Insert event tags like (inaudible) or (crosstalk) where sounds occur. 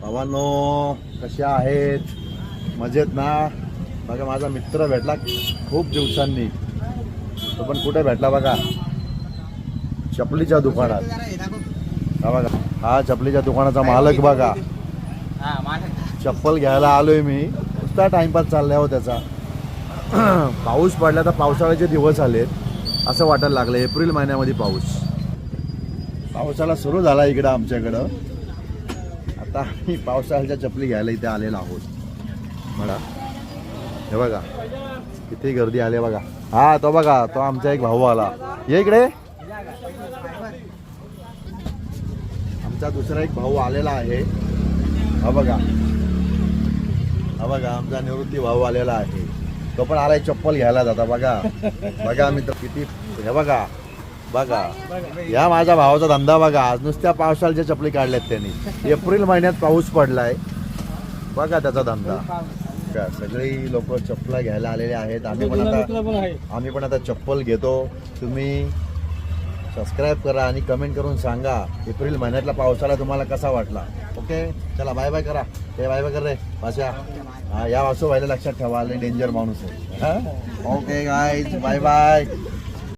भावांनो कशा आहेत? मजेत ना? बघा माझा मित्र भेटला खूप दिवसांनी. तो पण कुठे भेटला बघा? चपलीच्या दुकानात. हा बघा हा चपलीच्या दुकानाचा मालक बघा. चप्पल घ्यायला आलोय मी. नुसता टाइमपास चालला हो त्याचा. (clears throat) पाऊस पडला तर पावसाळ्याचे दिवस आलेत. असं वाटायला लागलं एप्रिल महिन्यामध्ये पाऊस. पावसाळा सुरू झाला इकडं आमच्याकडं. आता आम्ही पावसाळ्याच्या चपली घ्यायला इथे आलेलो आहोत. म्हणा हे बघा. किती गर्दी आली बघा. हा तो बघा तो आमचा एक भाऊ आला. ये इकडे. आमचा दुसरा एक भाऊ आलेला आहे. हा बघा. हा बघा आमचा निवृत्ती भाऊ आलेला आहे. तो पण आलाय चप्पल घ्यायला जाता बघा. बघा मी तर किती हे बघा. बघा. या माझ्या भावाचा धंदा बघा. आज नुसत्या पावसाळ्याच्या चपली काढल्यात त्यांनी. एप्रिल महिन्यात पाऊस पडलाय. बघा त्याचा धंदा. का सगळी लोक चप्पला घ्यायला आलेले आहेत. आम्ही पण आता आम्ही पण आता चप्पल घेतो. तुम्ही सबस्क्राईब करा आणि कमेंट करून सांगा एप्रिल महिन्यातला पावसाळा तुम्हाला कसा वाटला? ओके चला बाय बाय करा. ते बाय बाय कर रे भाषा हा या वासू व्हायला लक्षात ठेवा डेंजर माणूस आहे? ओके गाय बाय बाय